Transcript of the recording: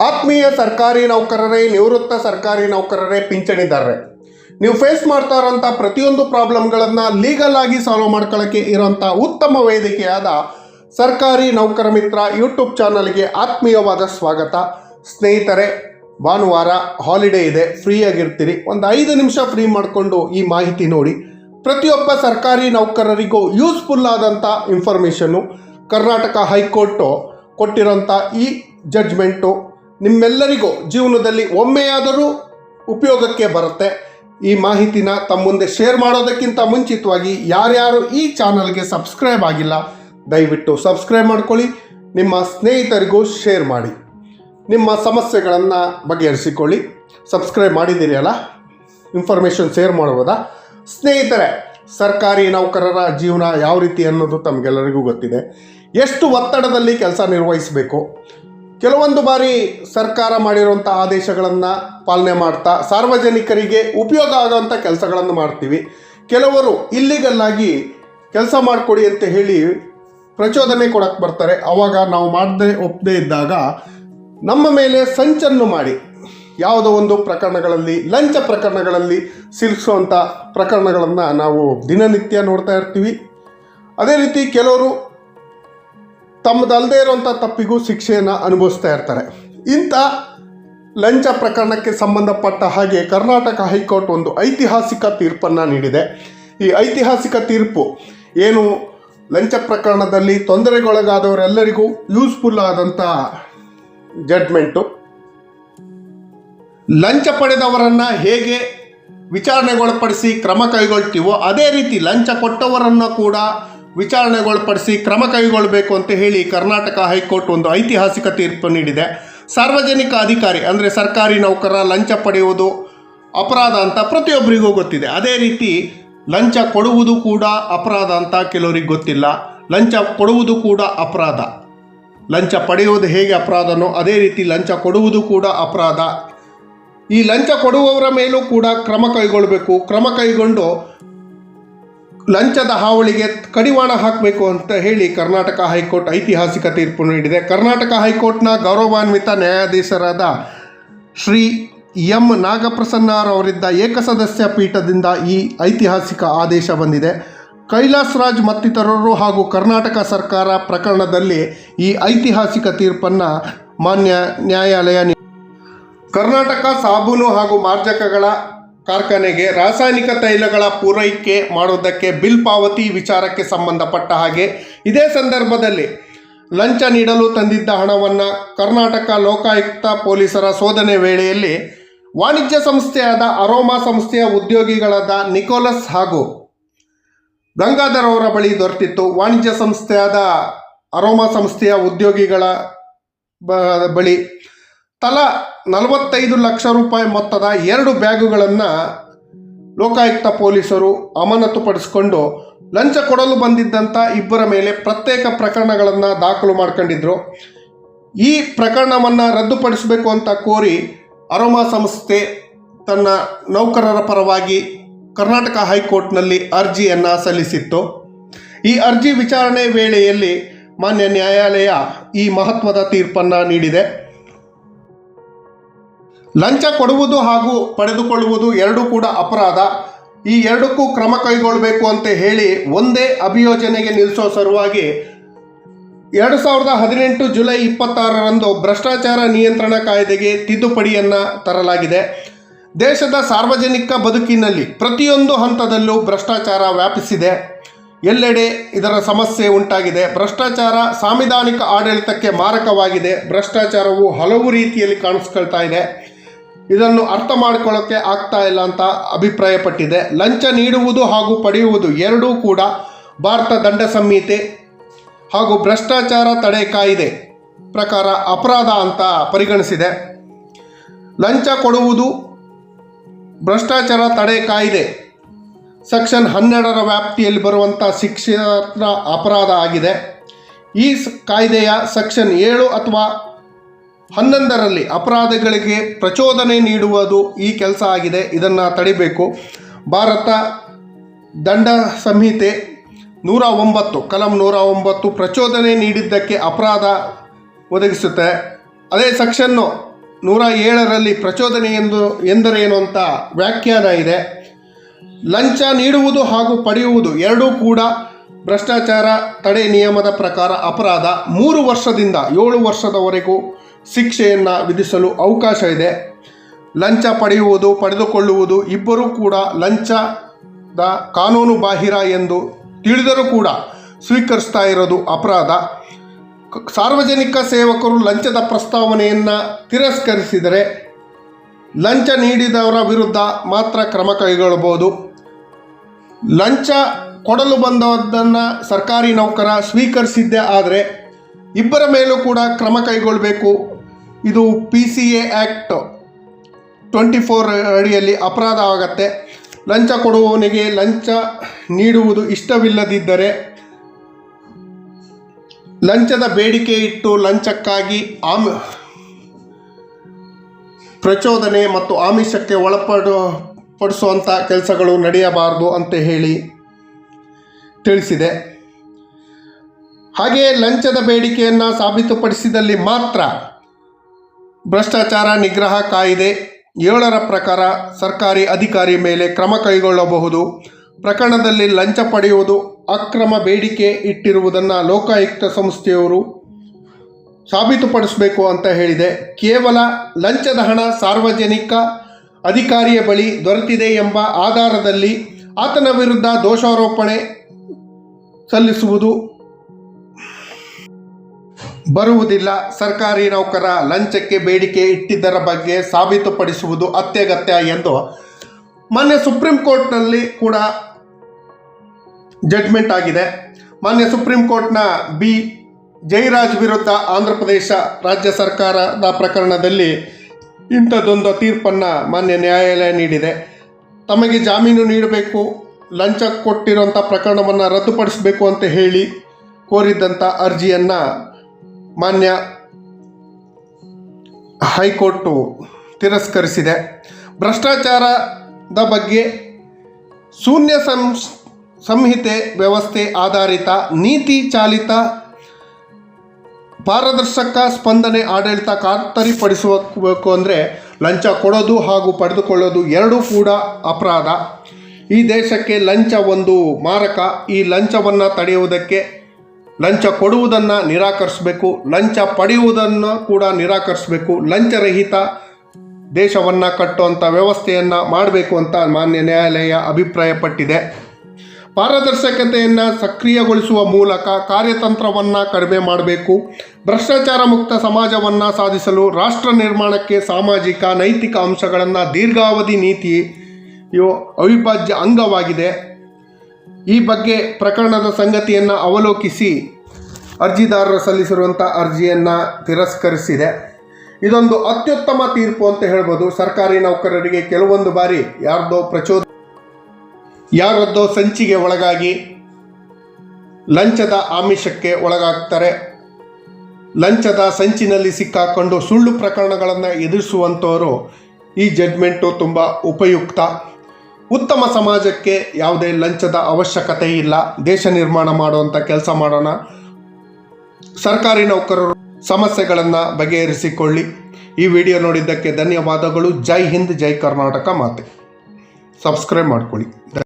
ಆತ್ಮೀಯ ಸರ್ಕಾರಿ ನೌಕರರೇ, ನಿವೃತ್ತ ಸರ್ಕಾರಿ ನೌಕರರೇ, ಪಿಂಚಣಿದಾರರೇ, ನೀವು ಫೇಸ್ ಮಾಡ್ತಾ ಇರೋಂಥ ಪ್ರತಿಯೊಂದು ಪ್ರಾಬ್ಲಮ್ಗಳನ್ನು ಲೀಗಲ್ ಆಗಿ ಸಾಲ್ವ್ ಮಾಡ್ಕೊಳ್ಳೋಕ್ಕೆ ಇರೋಂಥ ಉತ್ತಮ ವೇದಿಕೆಯಾದ ಸರ್ಕಾರಿ ನೌಕರ ಮಿತ್ರ ಯೂಟ್ಯೂಬ್ ಚಾನಲ್ಗೆ ಆತ್ಮೀಯವಾದ ಸ್ವಾಗತ. ಸ್ನೇಹಿತರೆ, ಭಾನುವಾರ ಹಾಲಿಡೇ ಇದೆ ಫ್ರೀಯಾಗಿರ್ತೀರಿ ಒಂದು ಐದು ನಿಮಿಷ ಫ್ರೀ ಮಾಡಿಕೊಂಡು ಈ ಮಾಹಿತಿ ನೋಡಿ. ಪ್ರತಿಯೊಬ್ಬ ಸರ್ಕಾರಿ ನೌಕರರಿಗೂ ಯೂಸ್ಫುಲ್ ಆದಂಥ ಇನ್ಫಾರ್ಮೇಷನ್ನು ಕರ್ನಾಟಕ ಹೈಕೋರ್ಟು ಕೊಟ್ಟಿರೋಂಥ ಈ ಜಡ್ಜ್ಮೆಂಟು ನಿಮ್ಮೆಲ್ಲರಿಗೂ ಜೀವನದಲ್ಲಿ ಒಮ್ಮೆಯಾದರೂ ಉಪಯೋಗಕ್ಕೆ ಬರುತ್ತೆ. ಈ ಮಾಹಿತಿನ ತಮ್ಮ ಮುಂದೆ ಶೇರ್ ಮಾಡೋದಕ್ಕಿಂತ ಮುಂಚಿತವಾಗಿ ಯಾರ್ಯಾರು ಈ ಚಾನಲ್ಗೆ ಸಬ್ಸ್ಕ್ರೈಬ್ ಆಗಿಲ್ಲ, ದಯವಿಟ್ಟು ಸಬ್ಸ್ಕ್ರೈಬ್ ಮಾಡ್ಕೊಳ್ಳಿ, ನಿಮ್ಮ ಸ್ನೇಹಿತರಿಗೂ ಶೇರ್ ಮಾಡಿ. ನಿಮ್ಮ ಸಮಸ್ಯೆಗಳನ್ನು ಬಗೆಹರಿಸಿಕೊಳ್ಳಿ. ಸಬ್ಸ್ಕ್ರೈಬ್ ಮಾಡಿದ್ದೀರಿ ಅಲ್ಲ ಇನ್ಫಾರ್ಮೇಷನ್ ಶೇರ್ ಮಾಡ್ಬೋದಾ ಸ್ನೇಹಿತರೆ, ಸರ್ಕಾರಿ ನೌಕರರ ಜೀವನ ಯಾವ ರೀತಿ ಅನ್ನೋದು ತಮಗೆಲ್ಲರಿಗೂ ಗೊತ್ತಿದೆ. ಎಷ್ಟು ಒತ್ತಡದಲ್ಲಿ ಕೆಲಸ ನಿರ್ವಹಿಸಬೇಕು? ಕೆಲವೊಂದು ಬಾರಿ ಸರ್ಕಾರ ಮಾಡಿರುವಂಥ ಆದೇಶಗಳನ್ನು ಪಾಲನೆ ಮಾಡ್ತಾ ಸಾರ್ವಜನಿಕರಿಗೆ ಉಪಯೋಗ ಆಗೋವಂಥ ಕೆಲಸಗಳನ್ನು ಮಾಡ್ತೀವಿ. ಕೆಲವರು ಇಲ್ಲಿಗಲ್ಲಾಗಿ ಕೆಲಸ ಮಾಡಿಕೊಡಿ ಅಂತ ಹೇಳಿ ಪ್ರಚೋದನೆ ಕೊಡಕ್ಕೆ ಬರ್ತಾರೆ. ಆವಾಗ ನಾವು ಮಾಡದೆ ಒಪ್ಪದೇ ಇದ್ದಾಗ ನಮ್ಮ ಮೇಲೆ ಸಂಚನ್ನು ಮಾಡಿ ಯಾವುದೋ ಒಂದು ಪ್ರಕರಣಗಳಲ್ಲಿ, ಲಂಚ ಪ್ರಕರಣಗಳಲ್ಲಿ ಸಿಲುಕಿಸುವಂಥ ಪ್ರಕರಣಗಳನ್ನು ನಾವು ದಿನನಿತ್ಯ ನೋಡ್ತಾ ಇರ್ತೀವಿ. ಅದೇ ರೀತಿ ಕೆಲವರು ತಮ್ಮದಲ್ಲದೆ ಇರುವಂಥ ತಪ್ಪಿಗೂ ಶಿಕ್ಷೆಯನ್ನು ಅನುಭವಿಸ್ತಾ ಇರ್ತಾರೆ. ಇಂಥ ಲಂಚ ಪ್ರಕರಣಕ್ಕೆ ಸಂಬಂಧಪಟ್ಟ ಹಾಗೆ ಕರ್ನಾಟಕ ಹೈಕೋರ್ಟ್ ಒಂದು ಐತಿಹಾಸಿಕ ತೀರ್ಪನ್ನು ನೀಡಿದೆ. ಈ ಐತಿಹಾಸಿಕ ತೀರ್ಪು ಏನು ಲಂಚ ಪ್ರಕರಣದಲ್ಲಿ ತೊಂದರೆಗೊಳಗಾದವರೆಲ್ಲರಿಗೂ ಯೂಸ್ಫುಲ್ ಆದಂಥ ಜಡ್ಮೆಂಟು ಲಂಚ ಪಡೆದವರನ್ನು ಹೇಗೆ ವಿಚಾರಣೆಗೊಳಪಡಿಸಿ ಕ್ರಮ ಕೈಗೊಳ್ತೀವೋ ಅದೇ ರೀತಿ ಲಂಚ ಕೊಟ್ಟವರನ್ನು ಕೂಡ ವಿಚಾರಣೆಗೊಳಪಡಿಸಿ ಕ್ರಮ ಕೈಗೊಳ್ಳಬೇಕು ಅಂತ ಹೇಳಿ ಕರ್ನಾಟಕ ಹೈಕೋರ್ಟ್ ಒಂದು ಐತಿಹಾಸಿಕ ತೀರ್ಪು ನೀಡಿದೆ. ಸಾರ್ವಜನಿಕ ಅಧಿಕಾರಿ ಅಂದರೆ ಸರ್ಕಾರಿ ನೌಕರ ಲಂಚ ಪಡೆಯುವುದು ಅಪರಾಧ ಅಂತ ಪ್ರತಿಯೊಬ್ಬರಿಗೂ ಗೊತ್ತಿದೆ. ಅದೇ ರೀತಿ ಲಂಚ ಕೊಡುವುದು ಕೂಡ ಅಪರಾಧ ಅಂತ ಕೆಲವರಿಗೆ ಗೊತ್ತಿಲ್ಲ. ಲಂಚ ಕೊಡುವುದು ಕೂಡ ಅಪರಾಧ. ಲಂಚ ಪಡೆಯುವುದು ಹೇಗೆ ಅಪರಾಧನೋ ಅದೇ ರೀತಿ ಲಂಚ ಕೊಡುವುದು ಕೂಡ ಅಪರಾಧ. ಈ ಲಂಚ ಕೊಡುವವರ ಮೇಲೂ ಕೂಡ ಕ್ರಮ ಕೈಗೊಳ್ಳಬೇಕು. ಕ್ರಮ ಕೈಗೊಂಡು ಲಂಚದ ಹಾವಳಿಗೆ ಕಡಿವಾಣ ಹಾಕಬೇಕು ಅಂತ ಹೇಳಿ ಕರ್ನಾಟಕ ಹೈಕೋರ್ಟ್ ಐತಿಹಾಸಿಕ ತೀರ್ಪು ನೀಡಿದೆ. ಕರ್ನಾಟಕ ಹೈಕೋರ್ಟ್ನ ಗೌರವಾನ್ವಿತ ನ್ಯಾಯಾಧೀಶರಾದ ಶ್ರೀ ಎಂ ನಾಗಪ್ರಸನ್ನರವರಿದ್ದ ಏಕಸದಸ್ಯ ಪೀಠದಿಂದ ಈ ಐತಿಹಾಸಿಕ ಆದೇಶ ಬಂದಿದೆ. ಕೈಲಾಸ್ ರಾಜ್ ಮತ್ತಿತರರು ಹಾಗೂ ಕರ್ನಾಟಕ ಸರ್ಕಾರ ಪ್ರಕರಣದಲ್ಲಿ ಈ ಐತಿಹಾಸಿಕ ತೀರ್ಪನ್ನು ಮಾನ್ಯ ನ್ಯಾಯಾಲಯ ಕರ್ನಾಟಕ ಸಾಬೂನು ಹಾಗೂ ಮಾರ್ಜಕಗಳ ಕಾರ್ಖಾನೆಗೆ ರಾಸಾಯನಿಕ ತೈಲಗಳ ಪೂರೈಕೆ ಮಾಡುವುದಕ್ಕೆ ಬಿಲ್ ಪಾವತಿ ವಿಚಾರಕ್ಕೆ ಸಂಬಂಧಪಟ್ಟ ಹಾಗೆ ಇದೇ ಸಂದರ್ಭದಲ್ಲಿ ಲಂಚ ನೀಡಲು ತಂದಿದ್ದ ಹಣವನ್ನು ಕರ್ನಾಟಕ ಲೋಕಾಯುಕ್ತ ಪೊಲೀಸರ ಶೋಧನೆ ವೇಳೆಯಲ್ಲಿ ವಾಣಿಜ್ಯ ಸಂಸ್ಥೆಯಾದ ಅರೋಮಾ ಸಂಸ್ಥೆಯ ಉದ್ಯೋಗಿಗಳಾದ ನಿಕೋಲಸ್ ಹಾಗೂ ಗಂಗಾಧರ್ ಅವರ ಬಳಿ ದೊರೆತಿತ್ತು. ವಾಣಿಜ್ಯ ಸಂಸ್ಥೆಯಾದ ಅರೋಮಾ ಸಂಸ್ಥೆಯ ಉದ್ಯೋಗಿಗಳ ಬಳಿ ತಲಾ ನಲವತ್ತೈದು ಲಕ್ಷ ರೂಪಾಯಿ ಮೊತ್ತದ ಎರಡು ಬ್ಯಾಗುಗಳನ್ನು ಲೋಕಾಯುಕ್ತ ಪೊಲೀಸರು ಅಮಾನತುಪಡಿಸಿಕೊಂಡು ಲಂಚ ಕೊಡಲು ಬಂದಿದ್ದಂಥ ಇಬ್ಬರ ಮೇಲೆ ಪ್ರತ್ಯೇಕ ಪ್ರಕರಣಗಳನ್ನು ದಾಖಲು ಮಾಡ್ಕೊಂಡಿದ್ರು. ಈ ಪ್ರಕರಣವನ್ನು ರದ್ದುಪಡಿಸಬೇಕು ಅಂತ ಕೋರಿ ಅರೋಮಾ ಸಂಸ್ಥೆ ತನ್ನ ನೌಕರರ ಪರವಾಗಿ ಕರ್ನಾಟಕ ಹೈಕೋರ್ಟ್ನಲ್ಲಿ ಅರ್ಜಿಯನ್ನು ಸಲ್ಲಿಸಿತ್ತು. ಈ ಅರ್ಜಿ ವಿಚಾರಣೆ ವೇಳೆಯಲ್ಲಿ ಮಾನ್ಯ ನ್ಯಾಯಾಲಯ ಈ ಮಹತ್ವದ ತೀರ್ಪನ್ನು ನೀಡಿದೆ. ಲಂಚ ಕೊಡುವುದು ಹಾಗೂ ಪಡೆದುಕೊಳ್ಳುವುದು ಎರಡೂ ಕೂಡ ಅಪರಾಧ. ಈ ಎರಡಕ್ಕೂ ಕ್ರಮ ಕೈಗೊಳ್ಳಬೇಕು ಅಂತ ಹೇಳಿ ಒಂದೇ ಅಭಿಯೋಜನೆಗೆ ನಿಲ್ಲಿಸೋ ಸಲುವಾಗಿ ಎರಡು ಸಾವಿರದ ಹದಿನೆಂಟು ಜುಲೈ ಇಪ್ಪತ್ತಾರರಂದು ಭ್ರಷ್ಟಾಚಾರ ನಿಯಂತ್ರಣ ಕಾಯ್ದೆಗೆ ತಿದ್ದುಪಡಿಯನ್ನು ತರಲಾಗಿದೆ. ದೇಶದ ಸಾರ್ವಜನಿಕ ಬದುಕಿನಲ್ಲಿ ಪ್ರತಿಯೊಂದು ಹಂತದಲ್ಲೂ ಭ್ರಷ್ಟಾಚಾರ ವ್ಯಾಪಿಸಿದೆ. ಎಲ್ಲೆಡೆ ಇದರ ಸಮಸ್ಯೆ ಉಂಟಾಗಿದೆ. ಭ್ರಷ್ಟಾಚಾರ ಸಾಂವಿಧಾನಿಕ ಆಡಳಿತಕ್ಕೆ ಮಾರಕವಾಗಿದೆ. ಭ್ರಷ್ಟಾಚಾರವು ಹಲವು ರೀತಿಯಲ್ಲಿ ಕಾಣಿಸ್ಕೊಳ್ತಾ ಇದೆ. ಇದನ್ನು ಅರ್ಥ ಮಾಡ್ಕೊಳ್ಳೋಕ್ಕೆ ಆಗ್ತಾ ಇಲ್ಲ ಅಂತ ಅಭಿಪ್ರಾಯಪಟ್ಟಿದೆ. ಲಂಚ ನೀಡುವುದು ಹಾಗೂ ಪಡೆಯುವುದು ಎರಡೂ ಕೂಡ ಭಾರತ ದಂಡ ಸಂಹಿತೆ ಹಾಗೂ ಭ್ರಷ್ಟಾಚಾರ ತಡೆ ಕಾಯಿದೆ ಪ್ರಕಾರ ಅಪರಾಧ ಅಂತ ಪರಿಗಣಿಸಿದೆ. ಲಂಚ ಕೊಡುವುದು ಭ್ರಷ್ಟಾಚಾರ ತಡೆ ಕಾಯಿದೆ. ಸೆಕ್ಷನ್ ಹನ್ನೆರಡರ ವ್ಯಾಪ್ತಿಯಲ್ಲಿ ಬರುವಂಥ ಶಿಕ್ಷಾರ್ಹ ಅಪರಾಧ ಆಗಿದೆ. ಈ ಕಾಯ್ದೆಯ ಸೆಕ್ಷನ್ ಏಳು ಅಥವಾ ಹನ್ನೊಂದರಲ್ಲಿ ಅಪರಾಧಗಳಿಗೆ ಪ್ರಚೋದನೆ ನೀಡುವುದು ಈ ಕೆಲಸ ಆಗಿದೆ, ಇದನ್ನು ತಡಿಬೇಕು. ಭಾರತ ದಂಡ ಸಂಹಿತೆ ನೂರ ಒಂಬತ್ತು, ಕಲಂ ನೂರ ಒಂಬತ್ತು ಪ್ರಚೋದನೆ ನೀಡಿದ್ದಕ್ಕೆ ಅಪರಾಧ ಒದಗಿಸುತ್ತೆ. ಅದೇ ಸೆಕ್ಷನ್ನು ನೂರ ಏಳರಲ್ಲಿ ಪ್ರಚೋದನೆ ಎಂದು ಎಂದರೇನು ಅಂತ ವ್ಯಾಖ್ಯಾನ ಇದೆ. ಲಂಚ ನೀಡುವುದು ಹಾಗೂ ಪಡೆಯುವುದು ಎರಡೂ ಕೂಡ ಭ್ರಷ್ಟಾಚಾರ ತಡೆ ನಿಯಮದ ಪ್ರಕಾರ ಅಪರಾಧ. ಮೂರು ವರ್ಷದಿಂದ ಏಳು ವರ್ಷದವರೆಗೂ ಶಿಕ್ಷೆಯನ್ನು ವಿಧಿಸಲು ಅವಕಾಶ ಇದೆ. ಲಂಚ ಪಡೆಯುವುದು, ಪಡೆದುಕೊಳ್ಳುವುದು ಇಬ್ಬರೂ ಕೂಡ ಲಂಚದ ಕಾನೂನು ಬಾಹಿರ ಎಂದು ತಿಳಿದರೂ ಕೂಡ ಸ್ವೀಕರಿಸ್ತಾ ಇರೋದು ಅಪರಾಧ. ಸಾರ್ವಜನಿಕ ಸೇವಕರು ಲಂಚದ ಪ್ರಸ್ತಾವನೆಯನ್ನು ತಿರಸ್ಕರಿಸಿದರೆ ಲಂಚ ನೀಡಿದವರ ವಿರುದ್ಧ ಮಾತ್ರ ಕ್ರಮ ಕೈಗೊಳ್ಳಬಹುದು. ಲಂಚ ಕೊಡಲು ಬಂದದ್ದನ್ನು ಸರ್ಕಾರಿ ನೌಕರ ಸ್ವೀಕರಿಸಿದ್ದೇ ಆದರೆ ಇಬ್ಬರ ಮೇಲೂ ಕೂಡ ಕ್ರಮ ಕೈಗೊಳ್ಳಬೇಕು ಇದು P C A act twenty four ಅಡಿಯಲ್ಲಿ ಅಪರಾಧ ಆಗತ್ತೆ. ಲಂಚ ಕೊಡುವವನಿಗೆ ಲಂಚ ನೀಡುವುದು ಇಷ್ಟವಿಲ್ಲದಿದ್ದರೆ ಲಂಚದ ಬೇಡಿಕೆ ಇಟ್ಟು ಲಂಚಕ್ಕಾಗಿ ಆಮ ಪ್ರಚೋದನೆ ಮತ್ತು ಆಮಿಷಕ್ಕೆ ಒಳಪಡ ಪಡಿಸುವಂಥ ಕೆಲಸಗಳು ನಡೆಯಬಾರದು ಅಂತ ಹೇಳಿ ತಿಳಿಸಿದೆ. ಹಾಗೆಯೇ ಲಂಚದ ಬೇಡಿಕೆಯನ್ನು ಸಾಬೀತುಪಡಿಸಿದಲ್ಲಿ ಮಾತ್ರ ಭ್ರಷ್ಟಾಚಾರ ನಿಗ್ರಹ ಕಾಯಿದೆ ಏಳರ ಪ್ರಕಾರ ಸರ್ಕಾರಿ ಅಧಿಕಾರಿ ಮೇಲೆ ಕ್ರಮ ಕೈಗೊಳ್ಳಬಹುದು. ಪ್ರಕರಣದಲ್ಲಿ ಲಂಚ ಪಡೆಯುವುದು ಅಕ್ರಮ ಬೇಡಿಕೆ ಇಟ್ಟಿರುವುದನ್ನು ಲೋಕಾಯುಕ್ತ ಸಂಸ್ಥೆಯವರು ಸಾಬೀತುಪಡಿಸಬೇಕು ಅಂತ ಹೇಳಿದೆ. ಕೇವಲ ಲಂಚದ ಹಣ ಸಾರ್ವಜನಿಕ ಅಧಿಕಾರಿಯ ಬಳಿ ದೊರೆತಿದೆ ಎಂಬ ಆಧಾರದಲ್ಲಿ ಆತನ ವಿರುದ್ಧ ದೋಷಾರೋಪಣೆ ಸಲ್ಲಿಸುವುದು ಬರುವುದಿಲ್ಲ. ಸರ್ಕಾರಿ ನೌಕರ ಲಂಚಕ್ಕೆ ಬೇಡಿಕೆ ಇಟ್ಟಿದ್ದರ ಬಗ್ಗೆ ಸಾಬೀತುಪಡಿಸುವುದು ಅತ್ಯಗತ್ಯ ಎಂದು ಮಾನ್ಯ ಸುಪ್ರೀಂ ಕೋರ್ಟ್ನಲ್ಲಿ ಕೂಡ ಜಡ್ಮೆಂಟ್ ಆಗಿದೆ. ಮಾನ್ಯ ಸುಪ್ರೀಂ ಕೋರ್ಟ್ನ ಬಿ. ಜಯರಾಜ್ ವಿರುದ್ಧ ಆಂಧ್ರ ಪ್ರದೇಶ ರಾಜ್ಯ ಸರ್ಕಾರದ ಪ್ರಕರಣದಲ್ಲಿ ಇಂಥದ್ದೊಂದು ತೀರ್ಪನ್ನು ಮಾನ್ಯ ನ್ಯಾಯಾಲಯ ನೀಡಿದೆ. ತಮಗೆ ಜಾಮೀನು ನೀಡಬೇಕು, ಲಂಚ ಕೊಟ್ಟಿರುವಂಥ ಪ್ರಕರಣವನ್ನು ರದ್ದುಪಡಿಸಬೇಕು ಅಂತ ಹೇಳಿ ಕೋರಿದ್ದಂಥ ಅರ್ಜಿಯನ್ನು ಮಾನ್ಯ ಹೈಕೋರ್ಟು ತಿರಸ್ಕರಿಸಿದೆ. ಭ್ರಷ್ಟಾಚಾರದ ಬಗ್ಗೆ ಶೂನ್ಯ ಸಂಸ್ ಸಂಹಿತೆ ವ್ಯವಸ್ಥೆ ಆಧಾರಿತ ನೀತಿ ಚಾಲಿತ ಪಾರದರ್ಶಕ ಸ್ಪಂದನೆ ಆಡಳಿತ ಖಾತರಿಪಡಿಸಬೇಕು ಅಂದರೆ ಲಂಚ ಕೊಡೋದು ಹಾಗೂ ಪಡೆದುಕೊಳ್ಳೋದು ಎರಡೂ ಕೂಡ ಅಪರಾಧ. ಈ ದೇಶಕ್ಕೆ ಲಂಚ ಒಂದು ಮಾರಕ. ಈ ಲಂಚವನ್ನು ತಡೆಯುವುದಕ್ಕೆ ಲಂಚ ಕೊಡುವುದನ್ನು ನಿರಾಕರಿಸಬೇಕು, ಲಂಚ ಪಡೆಯುವುದನ್ನು ಕೂಡ ನಿರಾಕರಿಸಬೇಕು, ಲಂಚರಹಿತ ದೇಶವನ್ನು ಕಟ್ಟುವಂಥ ವ್ಯವಸ್ಥೆಯನ್ನು ಮಾಡಬೇಕು ಅಂತ ಮಾನ್ಯ ನ್ಯಾಯಾಲಯ ಅಭಿಪ್ರಾಯಪಟ್ಟಿದೆ. ಪಾರದರ್ಶಕತೆಯನ್ನು ಸಕ್ರಿಯಗೊಳಿಸುವ ಮೂಲಕ ಕಾರ್ಯತಂತ್ರವನ್ನು ಕಡಿಮೆ ಮಾಡಬೇಕು, ಭ್ರಷ್ಟಾಚಾರ ಮುಕ್ತ ಸಮಾಜವನ್ನು ಸಾಧಿಸಲು ರಾಷ್ಟ್ರ ನಿರ್ಮಾಣಕ್ಕೆ ಸಾಮಾಜಿಕ, ನೈತಿಕ ಅಂಶಗಳನ್ನು ದೀರ್ಘಾವಧಿ ನೀತಿಯು ಅವಿಭಾಜ್ಯ ಅಂಗವಾಗಿದೆ. ಈ ಬಗ್ಗೆ ಪ್ರಕರಣದ ಸಂಗತಿಯನ್ನು ಅವಲೋಕಿಸಿ ಅರ್ಜಿದಾರರು ಸಲ್ಲಿಸಿರುವಂಥ ಅರ್ಜಿಯನ್ನು ತಿರಸ್ಕರಿಸಿದೆ. ಇದೊಂದು ಅತ್ಯುತ್ತಮ ತೀರ್ಪು ಅಂತ ಹೇಳ್ಬೋದು. ಸರ್ಕಾರಿ ನೌಕರರಿಗೆ ಕೆಲವೊಂದು ಬಾರಿ ಯಾರ್ದೋ ಪ್ರಚೋದ ಯಾರದ್ದೋ ಸಂಚಿಗೆ ಒಳಗಾಗಿ ಲಂಚದ ಆಮಿಷಕ್ಕೆ ಒಳಗಾಗ್ತಾರೆ. ಲಂಚದ ಸಂಚಿನಲ್ಲಿ ಸಿಕ್ಕಾಕೊಂಡು ಸುಳ್ಳು ಪ್ರಕರಣಗಳನ್ನು ಎದುರಿಸುವಂಥವರು ಈ ಜಡ್ಮೆಂಟು ತುಂಬ ಉಪಯುಕ್ತ. ಉತ್ತಮ ಸಮಾಜಕ್ಕೆ ಯಾವುದೇ ಲಂಚದ ಅವಶ್ಯಕತೆ ಇಲ್ಲ. ದೇಶ ನಿರ್ಮಾಣ ಮಾಡುವಂಥ ಕೆಲಸ ಮಾಡೋಣ. ಸರ್ಕಾರಿ ನೌಕರರು ಸಮಸ್ಯೆಗಳನ್ನು ಬಗೆಹರಿಸಿಕೊಳ್ಳಿ. ಈ ವಿಡಿಯೋ ನೋಡಿದ್ದಕ್ಕೆ ಧನ್ಯವಾದಗಳು. ಜೈ ಹಿಂದ್, ಜೈ ಕರ್ನಾಟಕ ಮಾತೆ. ಸಬ್ಸ್ಕ್ರೈಬ್ ಮಾಡ್ಕೊಳ್ಳಿ.